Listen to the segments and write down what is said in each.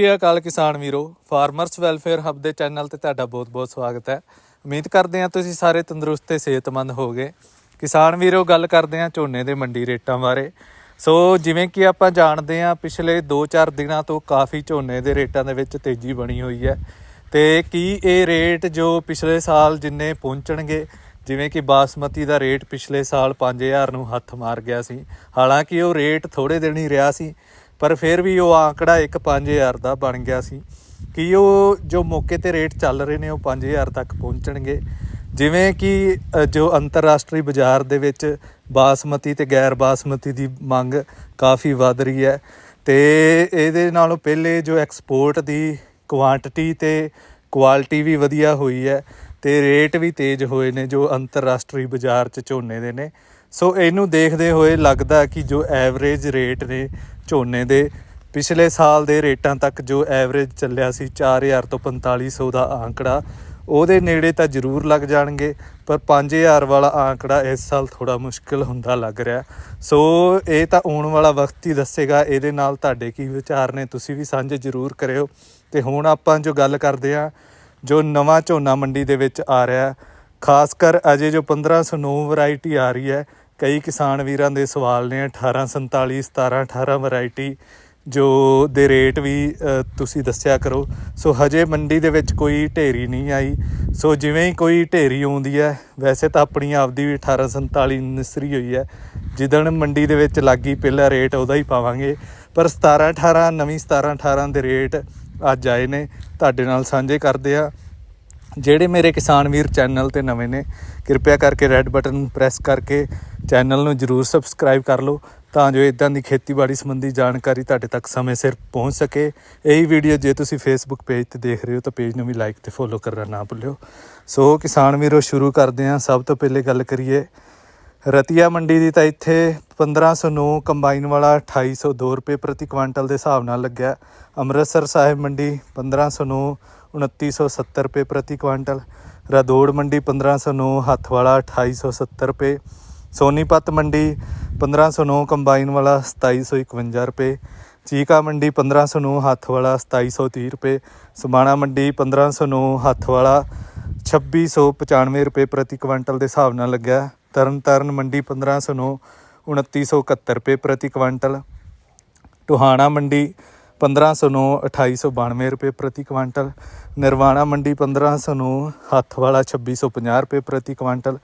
ਸ੍ਰੀ ਅਕਾਲ ਕਿਸਾਨ ਵੀਰੋ, farmers welfare hub ਦੇ ਚੈਨਲ ਤੇ ਤੁਹਾਡਾ ਬਹੁਤ-ਬਹੁਤ ਸਵਾਗਤ ਹੈ। ਉਮੀਦ ਕਰਦੇ ਹਾਂ ਤੁਸੀਂ ਸਾਰੇ ਤੰਦਰੁਸਤ ਤੇ ਸਿਹਤਮੰਦ ਹੋਗੇ ਕਿਸਾਨ ਵੀਰੋ, ਗੱਲ ਕਰਦੇ ਹਾਂ ਝੋਨੇ ਦੇ ਮੰਡੀ ਰੇਟਾਂ ਬਾਰੇ। ਸੋ ਜਿਵੇਂ ਕਿ ਆਪਾਂ ਜਾਣਦੇ ਹਾਂ, ਪਿਛਲੇ 2-4 ਦਿਨਾਂ ਤੋਂ ਕਾਫੀ ਝੋਨੇ ਦੇ ਰੇਟਾਂ ਦੇ ਵਿੱਚ ਤੇਜ਼ੀ ਬਣੀ ਹੋਈ ਹੈ। ਤੇ ਕੀ ਇਹ ਰੇਟ ਜੋ ਪਿਛਲੇ ਸਾਲ ਜਿੰਨੇ ਪਹੁੰਚਣਗੇ, ਜਿਵੇਂ ਕਿ ਬਾਸਮਤੀ ਦਾ ਰੇਟ ਪਿਛਲੇ ਸਾਲ 5000 ਨੂੰ ਹੱਥ ਮਾਰ ਗਿਆ ਸੀ, ਹਾਲਾਂਕਿ ਉਹ ਰੇਟ ਥੋੜੇ ਦਿਨ ਹੀ ਰਿਹਾ ਸੀ। ਪਰ ਫਿਰ ਵੀ ਉਹ ਆંકੜਾ ਇੱਕ 5000 ਦਾ ਬਣ ਗਿਆ ਸੀ। ਕਿ ਉਹ ਜੋ ਮੌਕੇ ਤੇ ਰੇਟ ਚੱਲ ਰਹੇ ਨੇ, ਉਹ 5000 ਤੱਕ ਪਹੁੰਚਣਗੇ? ਜਿਵੇਂ ਕਿ ਜੋ ਅੰਤਰਰਾਸ਼ਟਰੀ ਬਾਜ਼ਾਰ ਦੇ ਵਿੱਚ ਬਾਸਮਤੀ ਤੇ ਗੈਰ ਬਾਸਮਤੀ ਦੀ ਮੰਗ ਕਾਫੀ ਵੱਧ ਰਹੀ ਹੈ ਤੇ ਇਹਦੇ ਨਾਲੋਂ ਪਹਿਲੇ ਜੋ ਐਕਸਪੋਰਟ ਦੀ ਕੁਆਂਟੀਟੀ ਤੇ ਕੁਆਲਿਟੀ ਵੀ ਵਧੀਆ ਹੋਈ ਹੈ ਤੇ ਰੇਟ ਵੀ ਤੇਜ਼ ਹੋਏ ਨੇ ਜੋ ਅੰਤਰਰਾਸ਼ਟਰੀ ਬਾਜ਼ਾਰ 'ਚ ਝੋਨੇ ਦੇ ਨੇ। ਸੋ ਇਹਨੂੰ ਦੇਖਦੇ ਹੋਏ ਲੱਗਦਾ ਕਿ ਜੋ ਐਵਰੇਜ ਰੇਟ ਨੇ ਝੋਨੇ ਦੇ ਪਿਛਲੇ ਸਾਲ ਦੇ ਰੇਟਾਂ ਤੱਕ ਜੋ ਐਵਰੇਜ ਚੱਲਿਆ ਸੀ 4000 ਤੋਂ 4500 ਦਾ ਆંકੜਾ ਉਹਦੇ ਨੇੜੇ ਤਾਂ ਜ਼ਰੂਰ ਲੱਗ ਜਾਣਗੇ, ਪਰ 5000 ਵਾਲਾ ਆંકੜਾ ਇਸ ਸਾਲ ਥੋੜਾ ਮੁਸ਼ਕਿਲ ਹੁੰਦਾ ਲੱਗ ਰਿਹਾ। ਸੋ ਇਹ ਤਾਂ ਆਉਣ ਵਾਲਾ ਵਕਤ ਹੀ ਦੱਸੇਗਾ, ਇਹਦੇ ਨਾਲ ਤੁਹਾਡੇ ਕੀ ਵਿਚਾਰ ਨੇ, ਤੁਸੀਂ ਵੀ ਸਾਂਝੇ ਜ਼ਰੂਰ ਕਰਿਓ। ਤੇ ਹੁਣ ਆਪਾਂ ਜੋ ਗੱਲ ਕਰਦੇ ਆ ਜੋ ਨਵਾਂ ਝੋਨਾ ਮੰਡੀ ਦੇ ਵਿੱਚ ਆ ਰਿਹਾ, ਖਾਸ ਕਰ ਅਜੇ ਜੋ 1509 ਵੈਰਾਈਟੀ ਆ ਰਹੀ ਹੈ ਕਈ ਕਿਸਾਨ ਵੀਰਾਂ ਦੇ ਸਵਾਲ ਨੇ 1847 17 18 ਵੈਰਾਈਟੀ ਜੋ ਦੇ ਰੇਟ ਵੀ ਤੁਸੀਂ ਦੱਸਿਆ ਕਰੋ। ਸੋ ਹਜੇ ਮੰਡੀ ਦੇ ਵਿੱਚ ਕੋਈ ਢੇਰੀ ਨਹੀਂ ਆਈ। ਸੋ ਜਿਵੇਂ ਹੀ ਕੋਈ ਢੇਰੀ ਆਉਂਦੀ ਹੈ, ਵੈਸੇ ਤਾਂ ਆਪਣੀ ਆਪਦੀ ਵੀ 1847 ਨਿਸਰੀ ਹੋਈ ਹੈ। ਜਿੱਦਣ ਮੰਡੀ ਦੇ ਵਿੱਚ ਲੱਗੀ ਪਹਿਲਾ ਰੇਟ, ਉਹਦਾ ਹੀ ਪਾਵਾਂਗੇ। ਪਰ 17 18 ਨਵੀਂ 17 18 ਦੇ ਰੇਟ ਅੱਜ ਆਏ ਨੇ। ਤੁਹਾਡੇ ਨਾਲ ਸਾਂਝੇ ਕਰਦੇ ਆ ਜਿਹੜੇ ਮੇਰੇ ਕਿਸਾਨ ਵੀਰ ਚੈਨਲ ਤੇ ਨਵੇਂ ਨੇ, ਕਿਰਪਾ ਕਰਕੇ ਰੈੱਡ ਬਟਨ ਪ੍ਰੈਸ ਕਰਕੇ ਚੈਨਲ ਨੂੰ ਜਰੂਰ ਸਬਸਕ੍ਰਾਈਬ ਕਰ ਲਓ ਤਾਂ ਜੋ ਇਦਾਂ ਦੀ ਖੇਤੀਬਾੜੀ ਸੰਬੰਧੀ ਜਾਣਕਾਰੀ ਤੁਹਾਡੇ ਤੱਕ ਸਮੇਂ ਸਿਰ ਪਹੁੰਚ ਸਕੇ। ਇਹੀ ਵੀਡੀਓ ਜੇ ਤੁਸੀਂ ਫੇਸਬੁੱਕ ਪੇਜ ਤੇ ਦੇਖ ਰਹੇ ਹੋ ਤਾਂ ਪੇਜ ਨੂੰ ਵੀ ਲਾਈਕ ਤੇ ਫੋਲੋ ਕਰਨਾ ਨਾ ਭੁੱਲਿਓ। ਸੋ ਕਿਸਾਨ ਵੀਰੋ, ਸ਼ੁਰੂ ਕਰਦੇ ਹਾਂ। ਸਭ ਤੋਂ ਪਹਿਲੇ ਗੱਲ ਕਰੀਏ। ਰਤੀਆ ਮੰਡੀ ਦੀ ਤਾਂ ਇੱਥੇ 1509 ਕੰਬਾਈਨ ਵਾਲਾ 2802 ਰੁਪਏ ਪ੍ਰਤੀ ਕੁਇੰਟਲ ਦੇ ਹਿਸਾਬ ਨਾਲ ਲੱਗਿਆ। ਅੰਮ੍ਰਿਤਸਰ ਸਾਹਿਬ ਮੰਡੀ 1509 2970 ਰੁਪਏ ਪ੍ਰਤੀ ਕੁਇੰਟਲ ਰਾਦੌੜ ਮੰਡੀ 1509 ਹੱਥ ਵਾਲਾ 2870 ਰੁਪਏ। ਸੋਨੀਪਤ ਮੰਡੀ 1509 ਕੰਬਾਈਨ ਵਾਲਾ 2751 ਰੁਪਏ, ਚੀਕਾ ਮੰਡੀ 1509 ਹੱਥ ਵਾਲਾ 2730 ਰੁਪਏ, ਸਮਾਣਾ ਮੰਡੀ 1509 ਹੱਥ ਵਾਲਾ 2695 ਰੁਪਏ ਪ੍ਰਤੀ ਕੁਇੰਟਲ ਦੇ ਹਿਸਾਬ ਨਾਲ ਲੱਗਿਆ। ਤਰਨਤਾਰਨ ਮੰਡੀ 1509 2971 ਰੁਪਏ ਪ੍ਰਤੀ ਕੁਆਂਟਲ ਟੋਹਾਣਾ ਮੰਡੀ 1509 2892 ਰੁਪਏ ਪ੍ਰਤੀ ਕੁਆਂਟਲ ਨਿਰਵਾਣਾ ਮੰਡੀ 1509 ਹੱਥ ਵਾਲਾ 2650 ਰੁਪਏ ਪ੍ਰਤੀ ਕੁਆਂਟਲ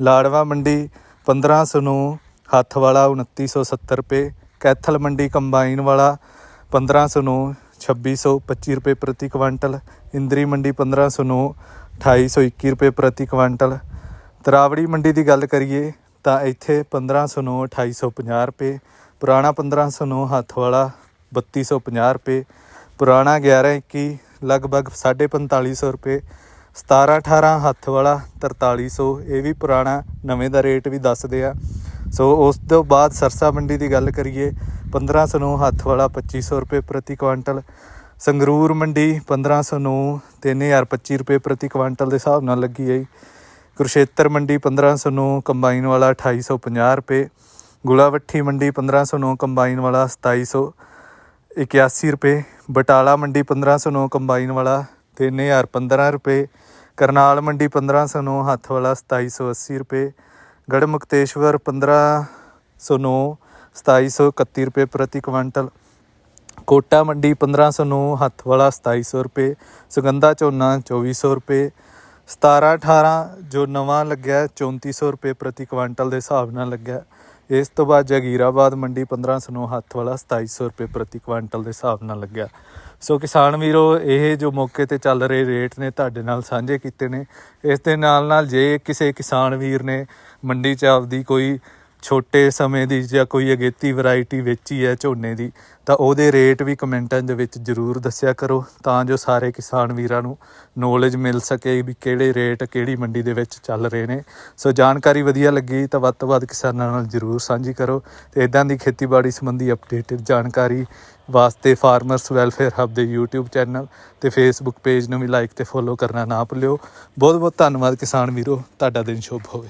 ਲਾੜਵਾ ਮੰਡੀ 1509 ਹੱਥ ਵਾਲਾ 2970 ਰੁਪਏ, ਕੈਥਲ ਮੰਡੀ ਕੰਬਾਈਨ ਵਾਲਾ 1509 2625 ਰੁਪਏ ਪ੍ਰਤੀ ਕੁਆਂਟਲ, ਇੰਦਰੀ ਮੰਡੀ 1509 2821 ਰੁਪਏ ਪ੍ਰਤੀ ਕੁਆਂਟਲ। ਤਰਾਵੜੀ ਮੰਡੀ ਦੀ ਗੱਲ ਕਰੀਏ ਤਾਂ ਇੱਥੇ 1509 2850 ਰੁਪਏ, ਪੁਰਾਣਾ 1509 ਹੱਥ ਵਾਲਾ 3250 ਰੁਪਏ, ਪੁਰਾਣਾ 1121 ਲਗਭਗ 4550 ਰੁਪਏ 17 18 ਹੱਥ ਵਾਲਾ 4300 ਇਹ ਵੀ ਪੁਰਾਣਾ, ਨਵੇਂ ਦਾ ਰੇਟ ਵੀ ਦੱਸਦੇ ਆ। ਸੋ ਉਸ ਤੋਂ ਬਾਅਦ ਸਰਸਾ ਮੰਡੀ ਦੀ ਗੱਲ ਕਰੀਏ 1509 ਹੱਥ ਵਾਲਾ 2500 ਰੁਪਏ ਪ੍ਰਤੀ ਕੁਆਂਟਲ। ਸੰਗਰੂਰ ਮੰਡੀ 1509 3025 ਰੁਪਏ ਪ੍ਰਤੀ ਕੁਆਂਟਲ ਦੇ ਹਿਸਾਬ ਨਾਲ ਲੱਗੀ ਹੈ ਕੁਰਸ਼ੇਤਰ ਮੰਡੀ 1509 ਕੰਬਾਈਨ ਵਾਲਾ 2850 ਰੁਪਏ। ਗੁਲਾਵੱਠੀ ਮੰਡੀ 1509 ਕੰਬਾਈਨ ਵਾਲਾ 2781 ਰੁਪਏ। ਬਟਾਲਾ ਮੰਡੀ 1509 ਕੰਬਾਈਨ ਵਾਲਾ 3015 ਰੁਪਏ, ਕਰਨਾਲ ਮੰਡੀ 1509 ਹੱਥ ਵਾਲਾ 2780 ਰੁਪਏ ਗੜਮੁਕਤੇਸ਼ਵਰ 1509 2731 ਰੁਪਏ ਪ੍ਰਤੀ ਕੁਇੰਟਲ, ਕੋਟਾ ਮੰਡੀ 1509 ਹੱਥ ਵਾਲਾ 2700 ਰੁਪਏ, ਸੁਗੰਧਾ ਝੋਨਾ 2400 ਰੁਪਏ 17 18 ਜੋ ਨਵਾਂ ਲੱਗਿਆ 3400 ਰੁਪਏ ਪ੍ਰਤੀ ਕੁਇੰਟਲ ਦੇ ਹਿਸਾਬ ਨਾਲ ਲੱਗਿਆ। ਇਸ ਤੋਂ ਬਾਅਦ ਜਗੀਰਾਬਾਦ ਮੰਡੀ 1509 ਹੱਥ ਵਾਲਾ 2700 ਰੁਪਏ ਪ੍ਰਤੀ ਕੁਇੰਟਲ ਦੇ ਹਿਸਾਬ ਨਾਲ ਲੱਗਿਆ। ਸੋ ਕਿਸਾਨ ਵੀਰੋ, ਇਹ ਜੋ ਮੌਕੇ ਤੇ ਚੱਲ ਰਹੇ ਰੇਟ ਨੇ ਤੁਹਾਡੇ ਨਾਲ ਸਾਂਝੇ ਕੀਤੇ ਨੇ। ਇਸ ਦੇ ਨਾਲ ਨਾਲ ਜੇ ਕਿਸੇ ਕਿਸਾਨ ਵੀਰ ਨੇ ਮੰਡੀ 'ਚ ਆਪਦੀ ਕੋਈ ਛੋਟੇ ਸਮੇਂ ਦੀ ਜਾਂ ਕੋਈ ਅਗੇਤੀ ਵੈਰਾਈਟੀ ਵੇਚੀ ਹੈ ਝੋਨੇ ਦੀ, ਤਾਂ ਉਹਦੇ ਰੇਟ ਵੀ ਕਮੈਂਟਾਂ ਦੇ ਵਿੱਚ ਜਰੂਰ ਦੱਸਿਆ ਕਰੋ, ਤਾਂ ਜੋ ਸਾਰੇ ਕਿਸਾਨ ਵੀਰਾਂ ਨੂੰ ਨੌਲੇਜ ਮਿਲ ਸਕੇ ਵੀ ਕਿਹੜੇ ਰੇਟ ਕਿਹੜੀ ਮੰਡੀ ਦੇ ਵਿੱਚ ਚੱਲ ਰਹੇ ਨੇ। ਸੋ ਜਾਣਕਾਰੀ ਵਧੀਆ ਲੱਗੀ ਤਾਂ ਵੱਧ ਤੋਂ ਵੱਧ ਕਿਸਾਨਾਂ ਨਾਲ ਜਰੂਰ ਸਾਂਝੀ ਕਰੋ ਤੇ ਇਦਾਂ ਦੀ ਖੇਤੀਬਾੜੀ ਸੰਬੰਧੀ ਅਪਡੇਟਡ ਜਾਣਕਾਰੀ ਵਾਸਤੇ ਫਾਰਮਰਸ ਵੈਲਫੇਅਰ ਹੱਬ ਦੇ YouTube ਚੈਨਲ ਤੇ Facebook ਪੇਜ ਨੂੰ ਵੀ ਲਾਈਕ ਤੇ ਫੋਲੋ ਕਰਨਾ ਨਾ ਭੁੱਲਿਓ। ਬਹੁਤ ਬਹੁਤ ਧੰਨਵਾਦ ਕਿਸਾਨ ਵੀਰੋ, ਤੁਹਾਡਾ ਦਿਨ ਸ਼ੁਭ ਹੋਵੇ।